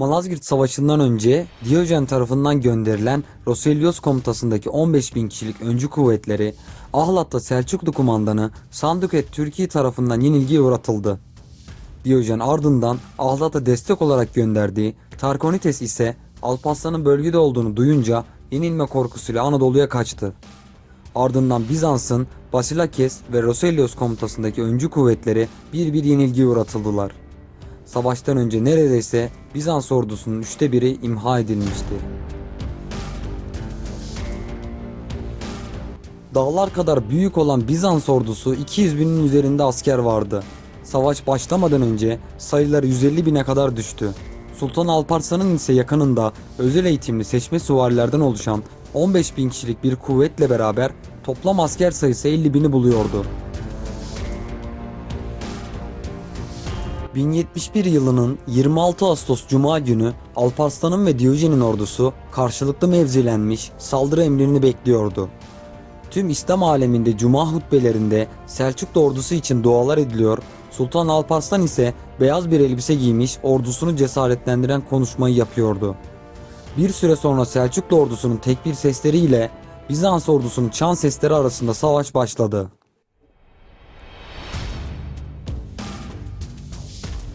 Malazgirt Savaşı'ndan önce Diyojen tarafından gönderilen Roselios komutasındaki 15 bin kişilik öncü kuvvetleri Ahlat'ta Selçuklu kumandanı Sanduket Türkiye tarafından yenilgiye uğratıldı. Diyojen ardından Ahlat'a destek olarak gönderdiği Tarkonites ise Alparslan'ın bölgede olduğunu duyunca yenilme korkusuyla Anadolu'ya kaçtı. Ardından Bizans'ın Basilakes ve Roselios komutasındaki öncü kuvvetleri bir bir yenilgiye uğratıldılar. Savaştan önce neredeyse Bizans ordusunun üçte biri imha edilmişti. Dağlar kadar büyük olan Bizans ordusu 200 binin üzerinde asker vardı. Savaş başlamadan önce sayıları 150 bine kadar düştü. Sultan Alparslan'ın ise yakınında özel eğitimli seçme süvarilerden oluşan 15 bin kişilik bir kuvvetle beraber toplam asker sayısı 50 bini buluyordu. 1071 yılının 26 Ağustos Cuma günü Alparslan'ın ve Diyojen'in ordusu karşılıklı mevzilenmiş saldırı emrini bekliyordu. Tüm İslam aleminde cuma hutbelerinde Selçuklu ordusu için dualar ediliyor, Sultan Alparslan ise beyaz bir elbise giymiş ordusunu cesaretlendiren konuşmayı yapıyordu. Bir süre sonra Selçuklu ordusunun tekbir sesleriyle Bizans ordusunun çan sesleri arasında savaş başladı.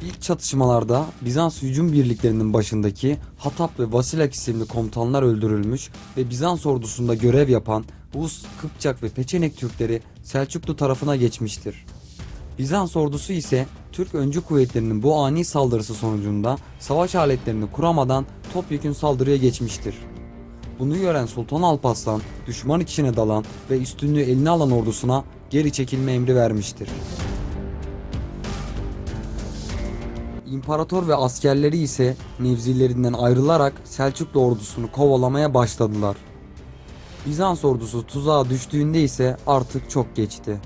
İlk çatışmalarda Bizans hücum birliklerinin başındaki Hatap ve Vasilak isimli komutanlar öldürülmüş ve Bizans ordusunda görev yapan Rus, Kıpçak ve Peçenek Türkleri Selçuklu tarafına geçmiştir. Bizans ordusu ise Türk öncü kuvvetlerinin bu ani saldırısı sonucunda savaş aletlerini kuramadan topyekün saldırıya geçmiştir. Bunu gören Sultan Alparslan düşman içine dalan ve üstünlüğü eline alan ordusuna geri çekilme emri vermiştir. İmparator ve askerleri ise mevzilerinden ayrılarak Selçuklu ordusunu kovalamaya başladılar. Bizans ordusu tuzağa düştüğünde ise artık çok geçti.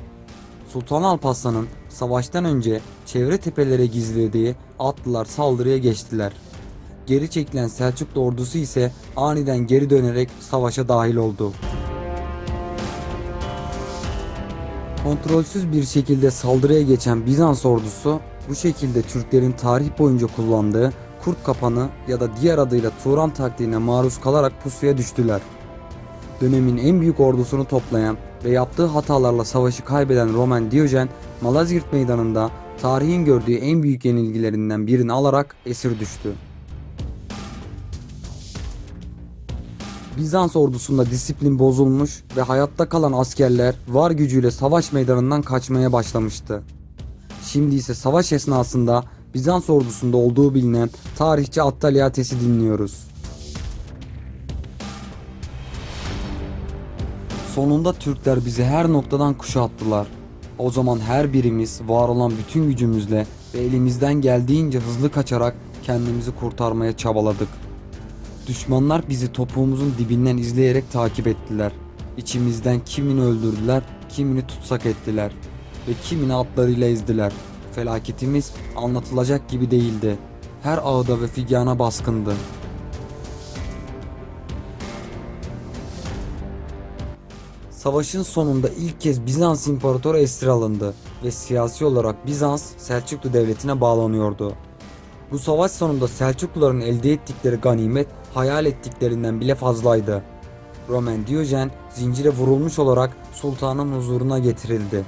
Sultan Alparslan'ın savaştan önce çevre tepelere gizlediği atlılar saldırıya geçtiler. Geri çekilen Selçuklu ordusu ise aniden geri dönerek savaşa dahil oldu. Kontrolsüz bir şekilde saldırıya geçen Bizans ordusu bu şekilde Türklerin tarih boyunca kullandığı kurt kapanı ya da diğer adıyla Turan taktiğine maruz kalarak pusuya düştüler. Dönemin en büyük ordusunu toplayan ve yaptığı hatalarla savaşı kaybeden Roman Diyojen, Malazgirt meydanında tarihin gördüğü en büyük yenilgilerinden birini alarak esir düştü. Bizans ordusunda disiplin bozulmuş ve hayatta kalan askerler var gücüyle savaş meydanından kaçmaya başlamıştı. Şimdi ise savaş esnasında Bizans ordusunda olduğu bilinen tarihçi Attaliates'i dinliyoruz. Sonunda Türkler bizi her noktadan kuşattılar. O zaman her birimiz var olan bütün gücümüzle ve elimizden geldiğince hızlı kaçarak kendimizi kurtarmaya çabaladık. Düşmanlar bizi topuğumuzun dibinden izleyerek takip ettiler. İçimizden kimini öldürdüler, kimini tutsak ettiler ve kimini atlarıyla ezdiler. Felaketimiz anlatılacak gibi değildi. Her ağda ve figana baskındı. Savaşın sonunda ilk kez Bizans İmparatoru esir alındı ve siyasi olarak Bizans Selçuklu Devleti'ne bağlanıyordu. Bu savaş sonunda Selçukluların elde ettikleri ganimet hayal ettiklerinden bile fazlaydı. Roman Diyojen zincire vurulmuş olarak sultanın huzuruna getirildi.